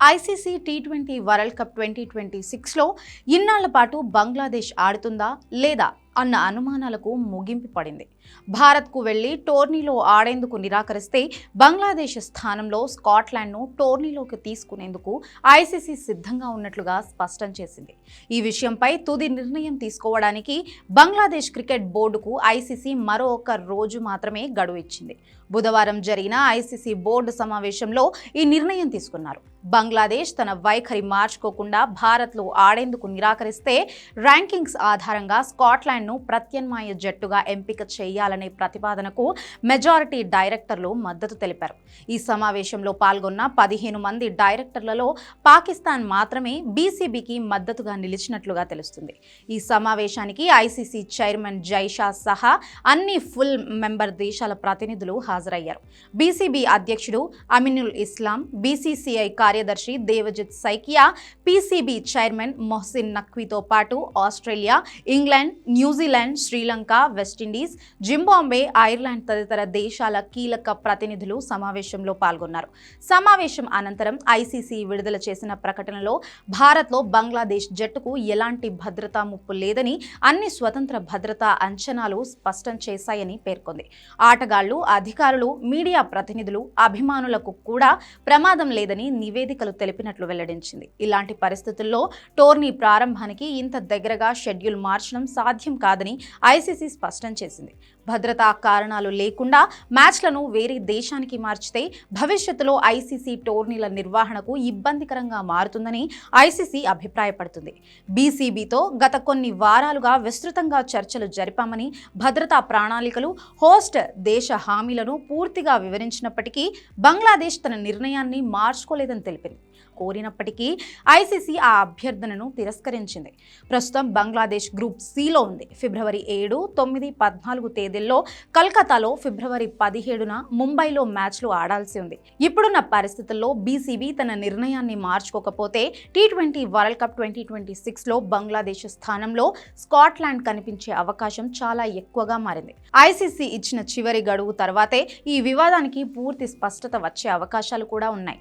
ICC T twenty world cup twenty twenty సిక్స్లో ఇన్నాళ్ళ పాటు బంగ్లాదేశ్ ఆడుతుందా లేదా అన్న అనుమానాలకు ముగింపు పడింది. భారత్కు వెళ్ళి టోర్నీలో ఆడేందుకు నిరాకరిస్తే బంగ్లాదేశ్ స్థానంలో స్కాట్లాండ్ను టోర్నీలోకి తీసుకునేందుకు ఐసీసీ సిద్ధంగా ఉన్నట్లుగా స్పష్టం చేసింది. ఈ విషయంపై తుది నిర్ణయం తీసుకోవడానికి బంగ్లాదేశ్ క్రికెట్ బోర్డుకు ఐసీసీ మరో ఒక రోజు మాత్రమే గడువు ఇచ్చింది. బుధవారం జరిగిన ఐసీసీ బోర్డు సమావేశంలో ఈ నిర్ణయం తీసుకున్నారు. బంగ్లాదేశ్ తన వైఖరి మార్చుకోకుండా భారత్లో ఆడేందుకు నిరాకరిస్తే ర్యాంకింగ్స్ ఆధారంగా స్కాట్లాండ్ స్కాట్లాండ్ను ప్రత్యామ్నాయ జట్టుగా ఎంపిక చేయాలనే ప్రతిపాదనకు మెజారిటీ డైరెక్టర్లు మద్దతు తెలిపారు. ఈ సమావేశంలో పాల్గొన్న పదిహేను మంది డైరెక్టర్లలో పాకిస్తాన్ మాత్రమే బీసీబీకి మద్దతుగా నిలిచినట్లుగా తెలుస్తుంది. ఈ సమావేశానికి ఐసీసీ చైర్మన్ జైషా సహా అన్ని ఫుల్ మెంబర్ దేశాల ప్రతినిధులు హాజరయ్యారు. బీసీబీ అధ్యక్షుడు అమినుల్ ఇస్లాం బీసీసీఐ కార్యదర్శి దేవజిత్ సైకియా పీసీబీ చైర్మన్ మొహసిన్ నఖ్వీతో పాటు Australia England New Zealand Sri Lanka West Indies Zimbabwe Ireland తదితర దేశాల కీలక ప్రతినిధులు సమావేశంలో పాల్గొన్నారు. సమావేశం అనంతరం ఐసీసీ విడుదల చేసిన ప్రకటనలో భారత్లో బంగ్లాదేశ్ జట్టుకు ఎలాంటి భద్రతా ముప్పు లేదని అన్ని స్వతంత్ర భద్రతా అంచనాలు స్పష్టం చేశాయని పేర్కొంది. ఆటగాళ్ళు అధికారులు మీడియా ప్రతినిధులు అభిమానులకు కూడా ప్రమాదం లేదని నివేదికలు తెలిపినట్లు వెల్లడించింది. ఇలాంటి పరిస్థితుల్లో టోర్నీ ప్రారంభానికి ఇంత దగ్గరగా షెడ్యూల్ మార్చడం సాధ్యం కాదని ఐసీసీ స్పష్టం చేసింది. భద్రతా కారణాలు లేకుండా మ్యాచ్లను వేరే దేశానికి మార్చితే భవిష్యత్తులో ఐసీసీ టోర్నీల నిర్వహణకు ఇబ్బందికరంగా మారుతుందని ఐసీసీ అభిప్రాయపడుతుంది. బీసీబీతో గత కొన్ని వారాలుగా విస్తృతంగా చర్చలు జరిపామని భద్రతా ప్రణాళికలు హోస్ట్ దేశ హామీలను పూర్తిగా వివరించినప్పటికీ బంగ్లాదేశ్ తన నిర్ణయాన్ని మార్చుకోలేదని తెలిపింది. కోరినప్పటికీ ఐసీసీ ఆ అభ్యర్థనను తిరస్కరించింది. ప్రస్తుతం బంగ్లాదేశ్ గ్రూప్ సిలో ఉంది. ఫిబ్రవరి ఏడు తొమ్మిది పద్నాలుగు తేదీల్లో కల్కతాలో ఫిబ్రవరి పదిహేడున ముంబైలో మ్యాచ్లు ఆడాల్సి ఉంది. ఇప్పుడున్న పరిస్థితుల్లో బీసీబీ తన నిర్ణయాన్ని మార్చుకోకపోతే T twenty world cup twenty twenty సిక్స్లో బంగ్లాదేశ్ స్థానంలో స్కాట్లాండ్ కనిపించే అవకాశం చాలా ఎక్కువగా మారింది. ఐసీసీ ఇచ్చిన చివరి గడువు తర్వాతే ఈ వివాదానికి పూర్తి స్పష్టత వచ్చే అవకాశాలు కూడా ఉన్నాయి.